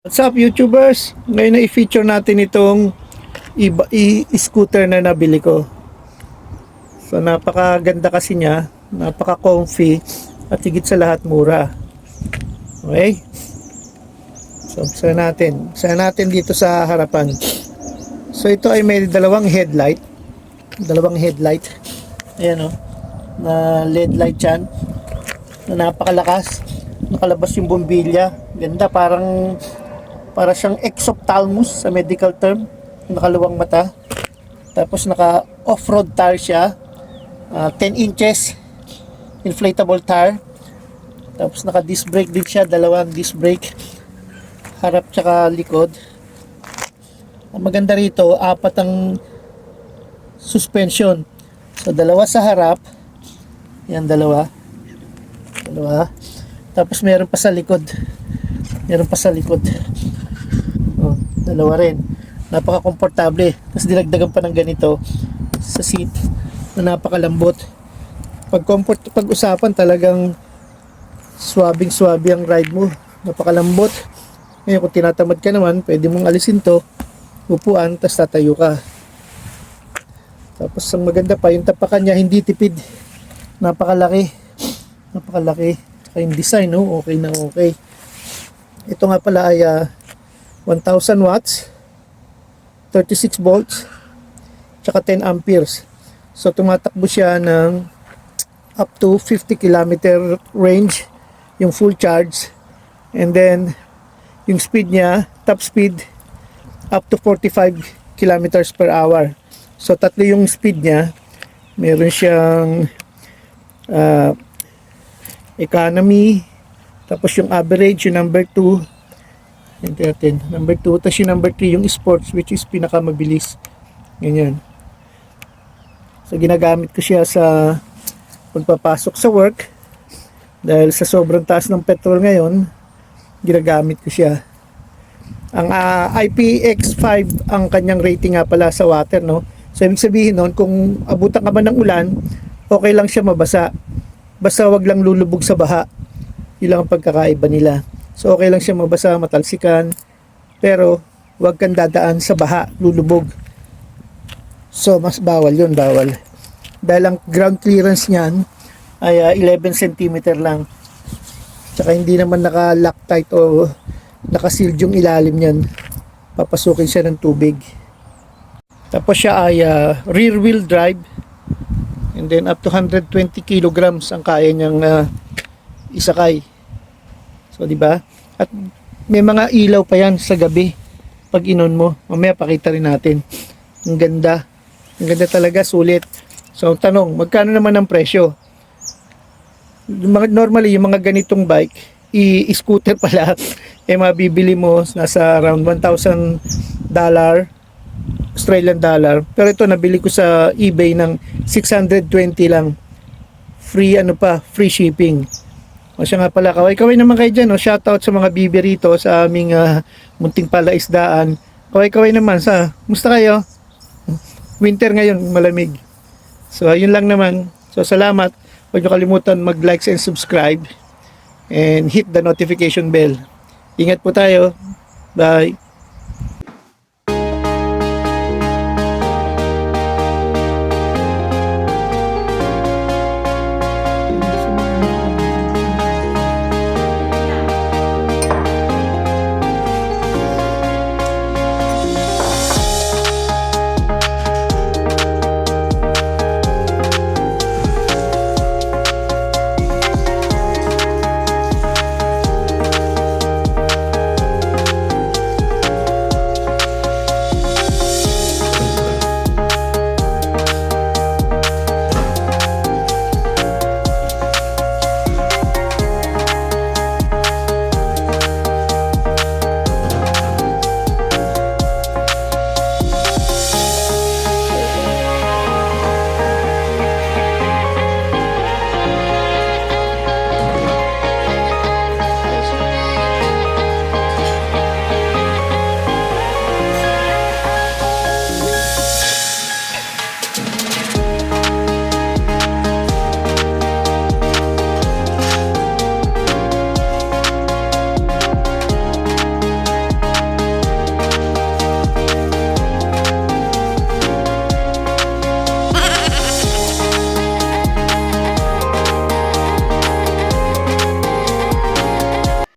What's up YouTubers? Ngayon na i-feature natin itong i-scooter na nabili ko. So napakaganda kasi niya, napaka-comfy at higit sa lahat mura. Okay? So umpisa natin. Umpisa natin dito sa harapan. So ito ay may dalawang headlight. Dalawang headlight. Ayan o. Na LED light yan. Na napakalakas. Nakalabas yung bombilya. Ganda parang para siyang exophthalmos sa medical term. Nakaluwang mata. Tapos naka off-road tire siya. Ah, 10 inches inflatable tire. Tapos naka disc brake din siya, dalawang disc brake. Harap tsaka likod. Ang maganda rito, apat ang suspension. So dalawa sa harap. Yan dalawa. Dalawa. Tapos meron pa sa likod. Meron pa sa likod. Oh, dalawa rin. Napaka-komportable. Tapos dinagdagan pa ng ganito sa seat na napakalambot. Pag comfort, pag usapan talagang swabing swabe ang ride mo. Napakalambot. Ngayon kung tinatamad ka naman, pwede mong alisin to, upuan, tapos tatayo ka. Tapos ang maganda pa, yung tapakan niya hindi tipid. Napakalaki. Napakalaki. Saka yung design, no? okay na okay. Ito nga pala ay ah, 1,000 watts, 36 volts, tsaka 10 amperes. So tumatakbo siya ng up to 50 kilometer range yung full charge. And then yung speed niya, top speed up to 45 kilometers per hour. So tatlo yung speed niya. Meron siyang ah, economy, tapos yung average, yung number 2, yung natin, number 2, tapos yung number 3, yung sports, which is pinakamabilis. Ganyan. So, ginagamit ko siya sa pagpapasok sa work. Dahil sa sobrang taas ng petrol ngayon, ginagamit ko siya. Ang ah, IPX5 ang kanyang rating nga pala sa water, no? So, ibig sabihin nun, kung abutan ka man ng ulan, okay lang siya mabasa. Basta wag lang lulubog sa baha. Yun lang ang pagkakaiba nila. So, okay lang siya mabasa, matalsikan. Pero, wag kang dadaan sa baha, lulubog. So, mas bawal yun, bawal. Dahil ang ground clearance niyan ay ah, 11 cm lang. Tsaka hindi naman naka-loctite o nakasealed yung ilalim niyan. Papasukin siya ng tubig. Tapos siya ay ah, rear wheel drive. And then up to 120 kilograms ang kaya niyang ah, isakay. So, di ba? At may mga ilaw pa yan sa gabi pag inon mo. Mamaya pakita rin natin. Ang ganda. Ang ganda talaga, sulit. So, tanong, magkano naman ang presyo? Normally, yung mga ganitong bike, i-scooter pala, eh mabibili mo nasa around 1,000 dollar, Australian dollar. Pero ito, nabili ko sa eBay ng 620 lang. Free ano pa, free shipping. O siya nga pala, kaway-kaway naman kayo dyan. O, shoutout sa mga bibi rito sa aming ah, munting palaisdaan. Kaway-kaway naman sa, musta kayo? Winter ngayon, malamig. So, ayun lang naman. So, salamat. Huwag niyo kalimutan mag-like and subscribe. And hit the notification bell. Ingat po tayo. Bye.